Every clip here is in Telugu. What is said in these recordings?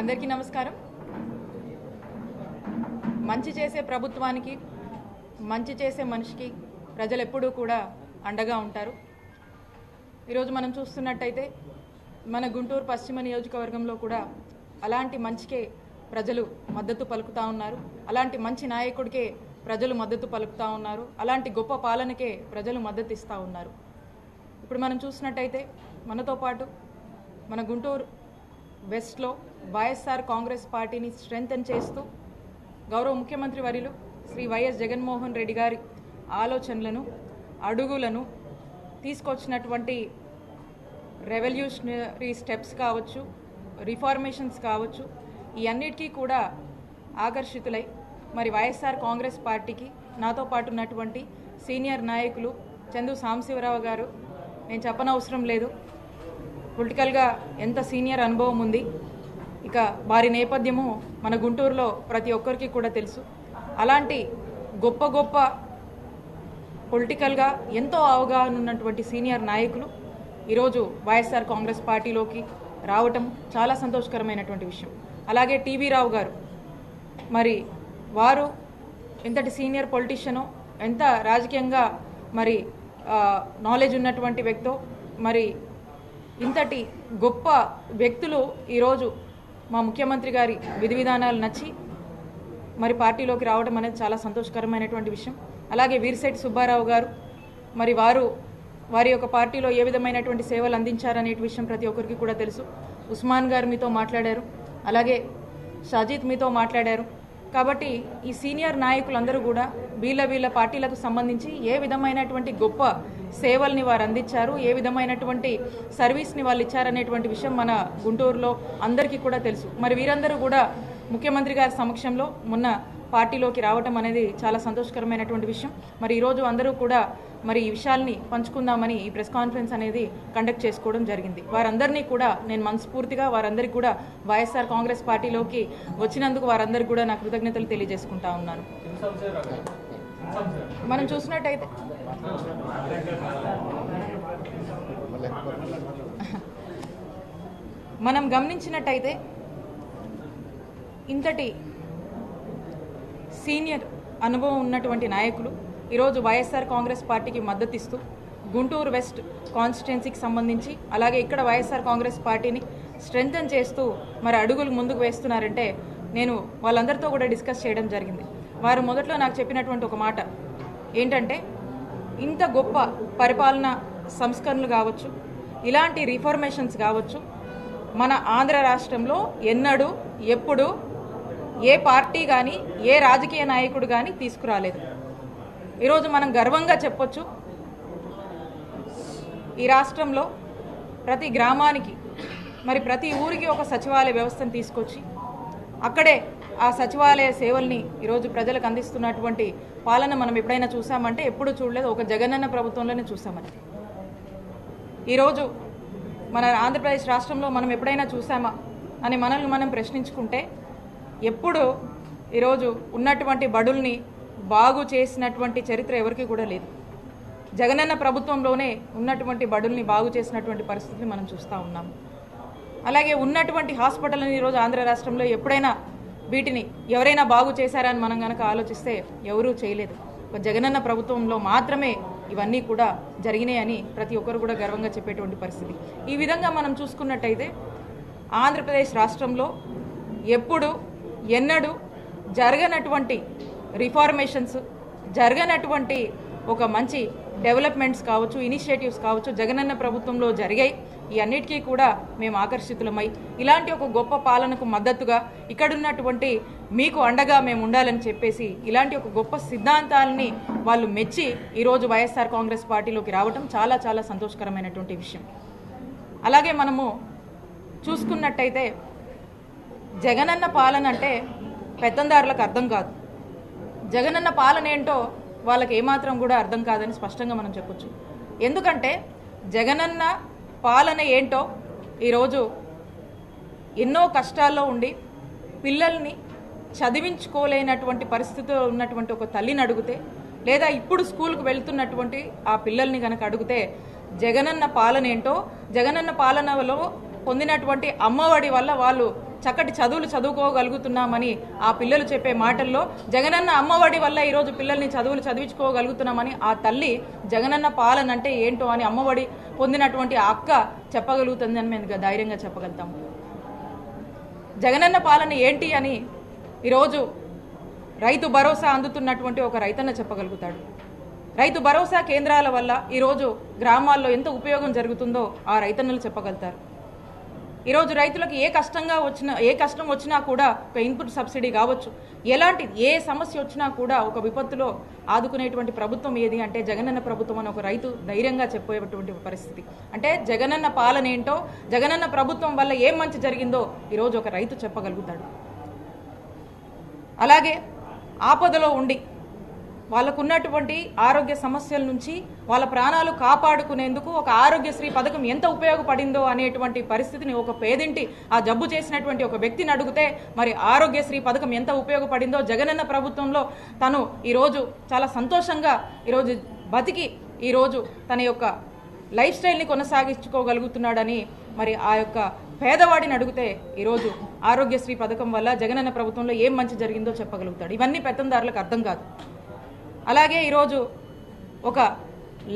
అందరికీ నమస్కారం. మంచి చేసే ప్రభుత్వానికి మంచి చేసే మనిషికి ప్రజలు ఎప్పుడూ కూడా అండగా ఉంటారు. ఈరోజు మనం చూస్తున్నట్టయితే మన గుంటూరు పశ్చిమ నియోజకవర్గంలో కూడా అలాంటి మంచికే ప్రజలు మద్దతు పలుకుతా ఉన్నారు. అలాంటి మంచి నాయకుడికే ప్రజలు మద్దతు పలుకుతా ఉన్నారు. అలాంటి గొప్ప పాలనకే ప్రజలు మద్దతు ఇస్తూ ఉన్నారు. ఇప్పుడు మనం చూసినట్టయితే మనతో పాటు మన గుంటూరు వెస్ట్లో వైఎస్ఆర్ కాంగ్రెస్ పార్టీని స్ట్రెంగ్తన్ చేస్తూ గౌరవ ముఖ్యమంత్రి వర్యులు శ్రీ వైఎస్ జగన్మోహన్ రెడ్డి గారి ఆలోచనలను అడుగులను తీసుకొచ్చినటువంటి రెవల్యూషనరీ స్టెప్స్ కావచ్చు రిఫార్మేషన్స్ కావచ్చు ఈ అన్నిటికీ కూడా ఆకర్షితులై మరి వైఎస్ఆర్ కాంగ్రెస్ పార్టీకి నాతో పాటు ఉన్నటువంటి సీనియర్ నాయకులు చందు సాంబశివరావు గారు నేను చెప్పనవసరం లేదు. పొలిటికల్గా ఎంత సీనియర్ అనుభవం ఉంది. ఇక వారి నేపథ్యము మన గుంటూరులో ప్రతి ఒక్కరికి కూడా తెలుసు. అలాంటి గొప్ప గొప్ప పొలిటికల్గా ఎంతో అవగాహన ఉన్నటువంటి సీనియర్ నాయకులు ఈరోజు వైఎస్ఆర్ కాంగ్రెస్ పార్టీలోకి రావటం చాలా సంతోషకరమైనటువంటి విషయం. అలాగే టీవీ రావు గారు మరి వారు ఎంతటి సీనియర్ పొలిటీషియనో ఎంత రాజకీయంగా మరి నాలెడ్జ్ ఉన్నటువంటి వ్యక్తో మరి ఇంతటి గొప్ప వ్యక్తులు ఈరోజు మా ముఖ్యమంత్రి గారి విధి విధానాలు నచ్చి మరి పార్టీలోకి రావడం అనేది చాలా సంతోషకరమైనటువంటి విషయం. అలాగే వీరిశెట్టి సుబ్బారావు గారు మరి వారు వారి యొక్క పార్టీలో ఏ విధమైనటువంటి సేవలు అందించారనే విషయం ప్రతి ఒక్కరికి కూడా తెలుసు. ఉస్మాన్ గారు మీతో మాట్లాడారు. అలాగే షాజీద్ మీతో మాట్లాడారు. కాబట్టి ఈ సీనియర్ నాయకులందరూ కూడా వీళ్ళ వీళ్ళ పార్టీలకు సంబంధించి ఏ విధమైనటువంటి గొప్ప సేవల్ని వారు అందించారు ఏ విధమైనటువంటి సర్వీస్ని వాళ్ళు ఇచ్చారనేటువంటి విషయం మన గుంటూరులో అందరికీ కూడా తెలుసు. మరి వీరందరూ కూడా ముఖ్యమంత్రి గారి సమక్షంలో మొన్న పార్టీలోకి రావటం అనేది చాలా సంతోషకరమైనటువంటి విషయం. మరి ఈరోజు అందరూ కూడా మరి ఈ విషయాల్ని పంచుకుందామని ఈ ప్రెస్ కాన్ఫరెన్స్ అనేది కండక్ట్ చేసుకోవడం జరిగింది. వారందరినీ కూడా నేను మనస్ఫూర్తిగా వారందరికీ కూడా వైఎస్ఆర్ కాంగ్రెస్ పార్టీలోకి వచ్చినందుకు వారందరికీ కూడా నా కృతజ్ఞతలు తెలియజేసుకుంటా ఉన్నాను. మనం చూసినట్టయితే మనం గమనించినట్టయితే ఇంతటి సీనియర్ అనుభవం ఉన్నటువంటి నాయకులు ఈరోజు వైఎస్ఆర్ కాంగ్రెస్ పార్టీకి మద్దతిస్తూ గుంటూరు వెస్ట్ కాన్స్టిట్యున్సీకి సంబంధించి అలాగే ఇక్కడ వైఎస్ఆర్ కాంగ్రెస్ పార్టీని స్ట్రెంగ్తన్ చేస్తూ మరి అడుగులు ముందుకు వేస్తున్నారంటే నేను వాళ్ళందరితో కూడా డిస్కస్ చేయడం జరిగింది. వారు మొదట్లో నాకు చెప్పినటువంటి ఒక మాట ఏంటంటే ఇంత గొప్ప పరిపాలన సంస్కరణలు కావచ్చు ఇలాంటి రిఫార్మేషన్స్ కావచ్చు మన ఆంధ్ర రాష్ట్రంలో ఎన్నడూ ఎప్పుడు ఏ పార్టీ కానీ ఏ రాజకీయ నాయకుడు కానీ తీసుకురాలేదు. ఈరోజు మనం గర్వంగా చెప్పొచ్చు ఈ రాష్ట్రంలో ప్రతి గ్రామానికి మరి ప్రతి ఊరికి ఒక సచివాలయ వ్యవస్థను తీసుకొచ్చి అక్కడే ఆ సచివాలయ సేవల్ని ఈరోజు ప్రజలకు అందిస్తున్నటువంటి పాలన మనం ఎప్పుడైనా చూసామంటే ఎప్పుడు చూడలేదు ఒక జగనన్న ప్రభుత్వంలోనే చూసామని ఈరోజు మన ఆంధ్రప్రదేశ్ రాష్ట్రంలో మనం ఎప్పుడైనా చూసామా అని మనల్ని మనం ప్రశ్నించుకుంటే ఎప్పుడు ఈరోజు ఉన్నటువంటి బడుల్ని బాగు చేసినటువంటి చరిత్ర ఎవరికి కూడా లేదు. జగనన్న ప్రభుత్వంలోనే ఉన్నటువంటి బడుల్ని బాగు చేసినటువంటి పరిస్థితిని మనం చూస్తూ ఉన్నాం. అలాగే ఉన్నటువంటి హాస్పిటల్ని ఈరోజు ఆంధ్ర రాష్ట్రంలో ఎప్పుడైనా వీటిని ఎవరైనా బాగు చేశారని మనం కనుక ఆలోచిస్తే ఎవరూ చేయలేదు. జగనన్న ప్రభుత్వంలో మాత్రమే ఇవన్నీ కూడా జరిగినాయని ప్రతి ఒక్కరు కూడా గర్వంగా చెప్పేటువంటి పరిస్థితి. ఈ విధంగా మనం చూసుకున్నట్టయితే ఆంధ్రప్రదేశ్ రాష్ట్రంలో ఎప్పుడు ఎన్నడూ జరగనటువంటి రిఫార్మేషన్స్ జరగనటువంటి ఒక మంచి డెవలప్మెంట్స్ కావచ్చు ఇనిషియేటివ్స్ కావచ్చు జగనన్న ప్రభుత్వంలో జరిగాయి. ఈ అన్నిటికీ కూడా మేము ఆకర్షితులమై ఇలాంటి ఒక గొప్ప పాలనకు మద్దతుగా ఇక్కడున్నటువంటి మీకు అండగా మేము ఉండాలని చెప్పేసి ఇలాంటి ఒక గొప్ప సిద్ధాంతాలని వాళ్ళు మెచ్చి ఈరోజు వైఎస్ఆర్ కాంగ్రెస్ పార్టీలోకి రావటం చాలా చాలా సంతోషకరమైనటువంటి విషయం. అలాగే మనము చూసుకున్నట్టయితే జగనన్న పాలన అంటే పెత్తందారులకు అర్థం కాదు. జగనన్న పాలన ఏంటో వాళ్ళకి ఏమాత్రం కూడా అర్థం కాదని స్పష్టంగా మనం చెప్పొచ్చు. ఎందుకంటే జగనన్న పాలన ఏంటో ఈరోజు ఎన్నో కష్టాల్లో ఉండి పిల్లల్ని చదివించుకోలేనటువంటి పరిస్థితిలో ఉన్నటువంటి ఒక తల్లిని అడిగితే లేదా ఇప్పుడు స్కూల్కి వెళ్తున్నటువంటి ఆ పిల్లల్ని కనుక అడిగితే జగనన్న పాలన ఏంటో జగనన్న పాలనలో పొందినటువంటి అమ్మఒడి వల్ల వాళ్ళు చక్కటి చదువులు చదువుకోగలుగుతున్నామని ఆ పిల్లలు చెప్పే మాటల్లో జగనన్న అమ్మఒడి వల్ల ఈరోజు పిల్లల్ని చదువులు చదివించుకోగలుగుతున్నామని ఆ తల్లి జగనన్న పాలన అంటే ఏంటో అని అమ్మఒడి పొందినటువంటి ఆ అక్క చెప్పగలుగుతుందని మేము ధైర్యంగా చెప్పగలుగుతాము జగనన్న పాలన ఏంటి అని ఈరోజు రైతు భరోసా అందుతున్నటువంటి ఒక రైతన్న చెప్పగలుగుతాడు. రైతు భరోసా కేంద్రాల వల్ల ఈరోజు గ్రామాల్లో ఎంత ఉపయోగం జరుగుతుందో ఆ రైతన్నలు చెప్పగలుగుతారు. ఈరోజు రైతులకు ఏ కష్టంగా వచ్చినా ఏ కష్టం వచ్చినా కూడా ఒక ఇన్పుట్ సబ్సిడీ కావచ్చు. ఎలాంటి ఏ సమస్య వచ్చినా కూడా ఒక విపత్తులో ఆదుకునేటువంటి ప్రభుత్వం ఏది అంటే జగనన్న ప్రభుత్వం అని ఒక రైతు ధైర్యంగా చెప్పేటువంటి పరిస్థితి. అంటే జగనన్న పాలన ఏంటో జగనన్న ప్రభుత్వం వల్ల ఏం మంచి జరిగిందో ఈరోజు ఒక రైతు చెప్పగలుగుతాడు. అలాగే ఆపదలో ఉండి వాళ్ళకున్నటువంటి ఆరోగ్య సమస్యల నుంచి వాళ్ళ ప్రాణాలు కాపాడుకునేందుకు ఒక ఆరోగ్యశ్రీ పథకం ఎంత ఉపయోగపడిందో అనేటువంటి పరిస్థితిని ఒక పేదింటి ఆ జబ్బు చేసినటువంటి ఒక వ్యక్తిని అడిగితే మరి ఆరోగ్యశ్రీ పథకం ఎంత ఉపయోగపడిందో జగనన్న ప్రభుత్వంలో తను ఈరోజు చాలా సంతోషంగా ఈరోజు బతికి ఈరోజు తన యొక్క లైఫ్ స్టైల్ని కొనసాగించుకోగలుగుతున్నాడని మరి ఆ యొక్క పేదవాడిని అడిగితే ఈరోజు ఆరోగ్యశ్రీ పథకం వల్ల జగనన్న ప్రభుత్వంలో ఏం మంచి జరిగిందో చెప్పగలుగుతాడు. ఇవన్నీ పెత్తందారులకు అర్థం కాదు. అలాగే ఈరోజు ఒక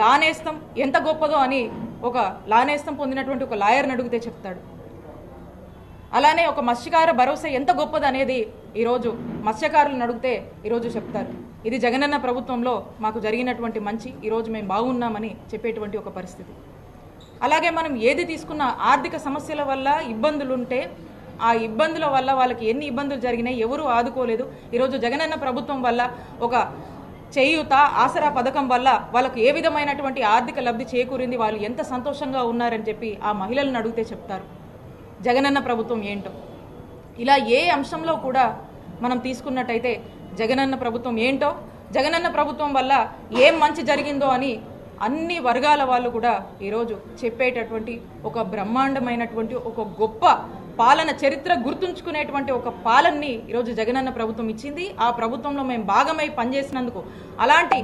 లానేస్తం ఎంత గొప్పదో అని ఒక లానేస్తం పొందినటువంటి ఒక లాయర్ని అడిగితే చెప్తాడు. అలానే ఒక మత్స్యకార భరోసా ఎంత గొప్పది అనేది ఈరోజు మత్స్యకారులను అడిగితే ఈరోజు చెప్తారు. ఇది జగనన్న ప్రభుత్వంలో మాకు జరిగినటువంటి మంచి ఈరోజు మేము బాగున్నామని చెప్పేటువంటి ఒక పరిస్థితి. అలాగే మనం ఏది తీసుకున్న ఆర్థిక సమస్యల వల్ల ఇబ్బందులుంటే ఆ ఇబ్బందుల వల్ల వాళ్ళకి ఎన్ని ఇబ్బందులు జరిగినాయి ఎవరూ ఆదుకోలేదు. ఈరోజు జగనన్న ప్రభుత్వం వల్ల ఒక చేయూత ఆసరా పథకం వల్ల వాళ్ళకు ఏ విధమైనటువంటి ఆర్థిక లబ్ధి చేకూరింది వాళ్ళు ఎంత సంతోషంగా ఉన్నారని చెప్పి ఆ మహిళలను అడిగితే చెప్తారు. జగనన్న ప్రభుత్వం ఏంటో. ఇలా ఏ అంశంలో కూడా మనం తీసుకున్నట్టయితే జగనన్న ప్రభుత్వం ఏంటో జగనన్న ప్రభుత్వం వల్ల ఏం మంచి జరిగిందో అని అన్ని వర్గాల వాళ్ళు కూడా ఈరోజు చెప్పేటటువంటి ఒక బ్రహ్మాండమైనటువంటి ఒక గొప్ప పాలన చరిత్ర గుర్తుంచుకునేటువంటి ఒక పాలనని ఈరోజు జగనన్న ప్రభుత్వం ఇచ్చింది. ఆ ప్రభుత్వంలో మేము భాగమై పనిచేసినందుకు అలాంటి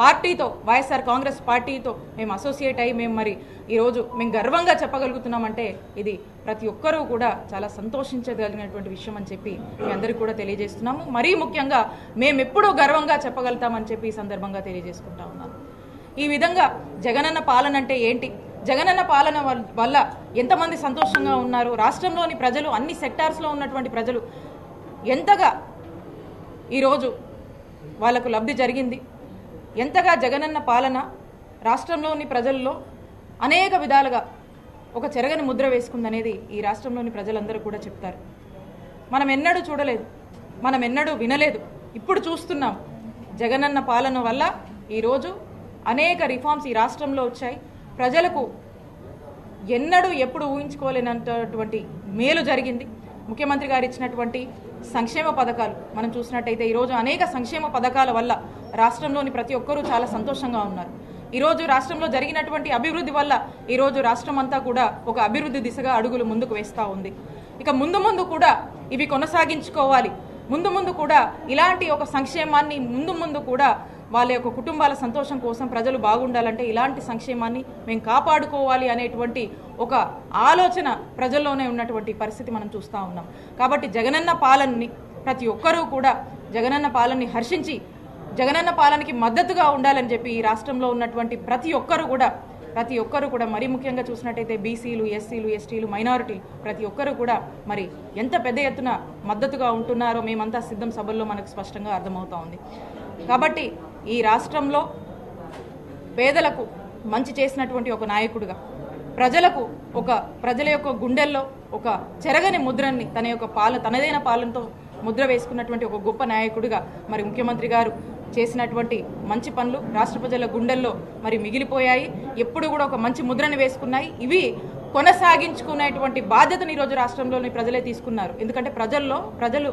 పార్టీతో వైఎస్ఆర్ కాంగ్రెస్ పార్టీతో మేము అసోసియేట్ అయ్యి మేము మరి ఈరోజు మేము గర్వంగా చెప్పగలుగుతున్నామంటే ఇది ప్రతి ఒక్కరూ కూడా చాలా సంతోషించగలిగినటువంటి విషయం అని చెప్పి మీ అందరికీ కూడా తెలియజేస్తున్నాము. మరీ ముఖ్యంగా మేము ఎప్పుడూ గర్వంగా చెప్పగలుగుతామని చెప్పి ఈ సందర్భంగా తెలియజేసుకుంటా ఉన్నాను. ఈ విధంగా జగనన్న పాలన అంటే ఏంటి? జగనన్న పాలన వల్ల ఎంతమంది సంతోషంగా ఉన్నారు? రాష్ట్రంలోని ప్రజలు అన్ని సెక్టార్స్లో ఉన్నటువంటి ప్రజలు ఎంతగా ఈరోజు వాళ్ళకు లబ్ధి జరిగింది? ఎంతగా జగనన్న పాలన రాష్ట్రంలోని ప్రజల్లో అనేక విధాలుగా ఒక చెరగని ముద్ర వేసుకుందనేది ఈ రాష్ట్రంలోని ప్రజలందరూ కూడా చెప్తారు. మనం ఎన్నడూ చూడలేదు మనం ఎన్నడూ వినలేదు. ఇప్పుడు చూస్తున్నాం జగనన్న పాలన వల్ల ఈరోజు అనేక రిఫార్మ్స్ ఈ రాష్ట్రంలో వచ్చాయి. ప్రజలకు ఎన్నడూ ఎప్పుడు ఊహించుకోలేనటువంటి మేలు జరిగింది. ముఖ్యమంత్రి గారు ఇచ్చినటువంటి సంక్షేమ పథకాలు. మనం చూసినట్టయితే ఈరోజు అనేక సంక్షేమ పథకాల వల్ల రాష్ట్రంలోని ప్రతి ఒక్కరూ చాలా సంతోషంగా ఉన్నారు. ఈరోజు రాష్ట్రంలో జరిగినటువంటి అభివృద్ధి వల్ల ఈరోజు రాష్ట్రం అంతా కూడా ఒక అభివృద్ధి దిశగా అడుగులు ముందుకు వేస్తూ ఉంది. ఇక ముందు ముందు కూడా ఇవి కొనసాగించుకోవాలి. ముందు ముందు కూడా ఇలాంటి ఒక సంక్షేమాన్ని ముందు ముందు కూడా వాళ్ళ యొక్క కుటుంబాల సంతోషం కోసం ప్రజలు బాగుండాలంటే ఇలాంటి సంక్షేమాన్ని మేము కాపాడుకోవాలి అనేటువంటి ఒక ఆలోచన ప్రజల్లోనే ఉన్నటువంటి పరిస్థితి మనం చూస్తూ ఉన్నాం. కాబట్టి జగనన్న పాలనని ప్రతి ఒక్కరూ కూడా జగనన్న పాలనని హర్షించి జగనన్న పాలనకి మద్దతుగా ఉండాలని చెప్పి ఈ రాష్ట్రంలో ఉన్నటువంటి ప్రతి ఒక్కరు కూడా ప్రతి ఒక్కరు కూడా మరీ ముఖ్యంగా చూసినట్టయితే బీసీలు ఎస్సీలు ఎస్టీలు మైనారిటీలు ప్రతి ఒక్కరు కూడా మరి ఎంత పెద్ద ఎత్తున మద్దతుగా ఉంటున్నారో మేమంతా సిద్ధం సభల్లో మనకు స్పష్టంగా అర్థమవుతా ఉంది. కాబట్టి ఈ రాష్ట్రంలో పేదలకు మంచి చేసినటువంటి ఒక నాయకుడిగా ప్రజలకు ఒక ప్రజల యొక్క గుండెల్లో ఒక చెరగని ముద్రని తన యొక్క పాల తనదైన పాలనతో ముద్ర వేసుకున్నటువంటి ఒక గొప్ప నాయకుడిగా మరి ముఖ్యమంత్రి గారు చేసినటువంటి మంచి పనులు రాష్ట్ర ప్రజల గుండెల్లో మరి మిగిలిపోయాయి. ఎప్పుడు కూడా ఒక మంచి ముద్రని వేసుకున్నాయి. ఇవి కొనసాగించుకునేటువంటి బాధ్యతను ఈరోజు రాష్ట్రంలోని ప్రజలే తీసుకున్నారు. ఎందుకంటే ప్రజల్లో ప్రజలు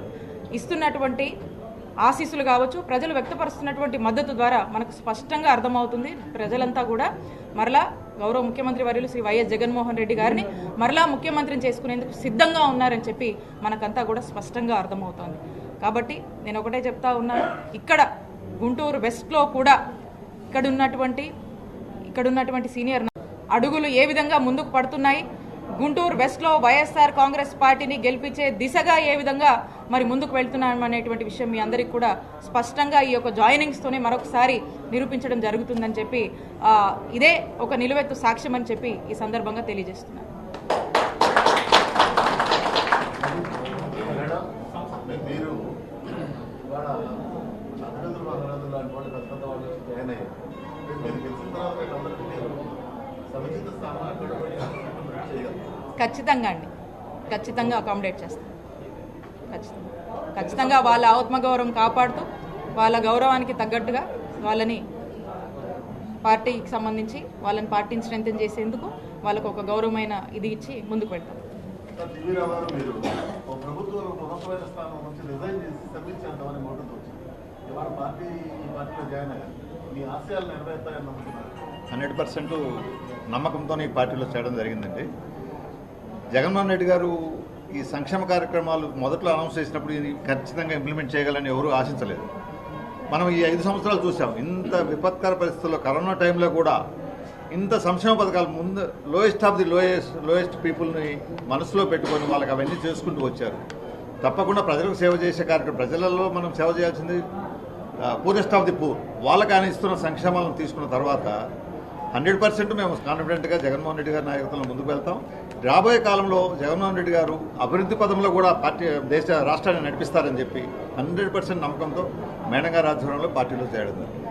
ఇస్తున్నటువంటి ఆశీస్సులు కావచ్చు ప్రజలు వ్యక్తపరుస్తున్నటువంటి మద్దతు ద్వారా మనకు స్పష్టంగా అర్థమవుతుంది. ప్రజలంతా కూడా మరలా గౌరవ ముఖ్యమంత్రి వర్యులు శ్రీ వైఎస్ జగన్మోహన్ రెడ్డి గారిని మరలా ముఖ్యమంత్రిని చేసుకునేందుకు సిద్ధంగా ఉన్నారని చెప్పి మనకంతా కూడా స్పష్టంగా అర్థమవుతోంది. కాబట్టి నేను ఒకటే చెప్తా ఉన్నాను ఇక్కడ గుంటూరు వెస్ట్లో కూడా ఇక్కడ ఉన్నటువంటి ఇక్కడ ఉన్నటువంటి సీనియర్ అడుగులు ఏ విధంగా ముందుకు పడుతున్నాయి గుంటూరు వెస్ట్లో వైఎస్ఆర్ కాంగ్రెస్ పార్టీని గెలిపించే దిశగా ఏ విధంగా మరి ముందుకు వెళ్తున్నాం అనేటువంటి విషయం మీ అందరికీ కూడా స్పష్టంగా ఈ యొక్క జాయినింగ్స్తోనే మరొకసారి నిరూపించడం జరుగుతుందని చెప్పి ఇదే ఒక నిలువెత్తు సాక్ష్యం అని చెప్పి ఈ సందర్భంగా తెలియజేస్తున్నాను. సముచిత స్థానం అక్కడ ఖచ్చితంగా అండి. ఖచ్చితంగా అకామిడేట్ చేస్తాం. ఖచ్చితంగా. ఖచ్చితంగా వాళ్ళ ఆత్మగౌరవం కాపాడుతూ వాళ్ళ గౌరవానికి తగ్గట్టుగా వాళ్ళని పార్టీకి సంబంధించి వాళ్ళని పార్టీని స్ట్రెంథెన్ చేసేందుకు వాళ్ళకు ఒక గౌరవమైన ఇది ఇచ్చి ముందుకు నమ్ముతున్నారు? హండ్రెడ్ పర్సెంట్ నమ్మకంతో ఈ పార్టీలో చేయడం జరిగిందండి. జగన్మోహన్ రెడ్డి గారు ఈ సంక్షేమ కార్యక్రమాలు మొదట్లో అనౌన్స్ చేసినప్పుడు ఇది ఖచ్చితంగా ఇంప్లిమెంట్ చేయగలని ఎవరూ ఆశించలేదు. మనం ఈ ఐదు సంవత్సరాలు చూసాం ఇంత విపత్కర పరిస్థితుల్లో కరోనా టైంలో కూడా ఇంత సంక్షేమ పథకాలు ముందు lowest of the lowest lowest పీపుల్ని మనసులో పెట్టుకొని వాళ్ళకి అవన్నీ చేసుకుంటూ వచ్చారు. తప్పకుండా ప్రజలకు సేవ చేసే కార్యక్రమం ప్రజలలో మనం సేవ చేయాల్సింది పూరెస్ట్ ఆఫ్ ది పూర్ వాళ్ళకి ఆయన ఇస్తున్న సంక్షేమాలను తీసుకున్న తర్వాత హండ్రెడ్ పర్సెంట్ మేము కాన్ఫిడెంట్గా జగన్మోహన్ రెడ్డి గారి నాయకత్వంలో ముందుకు వెళ్తాం. రాబోయే కాలంలో జగన్మోహన్ రెడ్డి గారు అభివృద్ధి పదంలో కూడా పార్టీ దేశ రాష్ట్రాన్ని నడిపిస్తారని చెప్పి హండ్రెడ్ పర్సెంట్ నమ్మకంతో మేనగా గారి పార్టీలో చేయడం జరిగింది.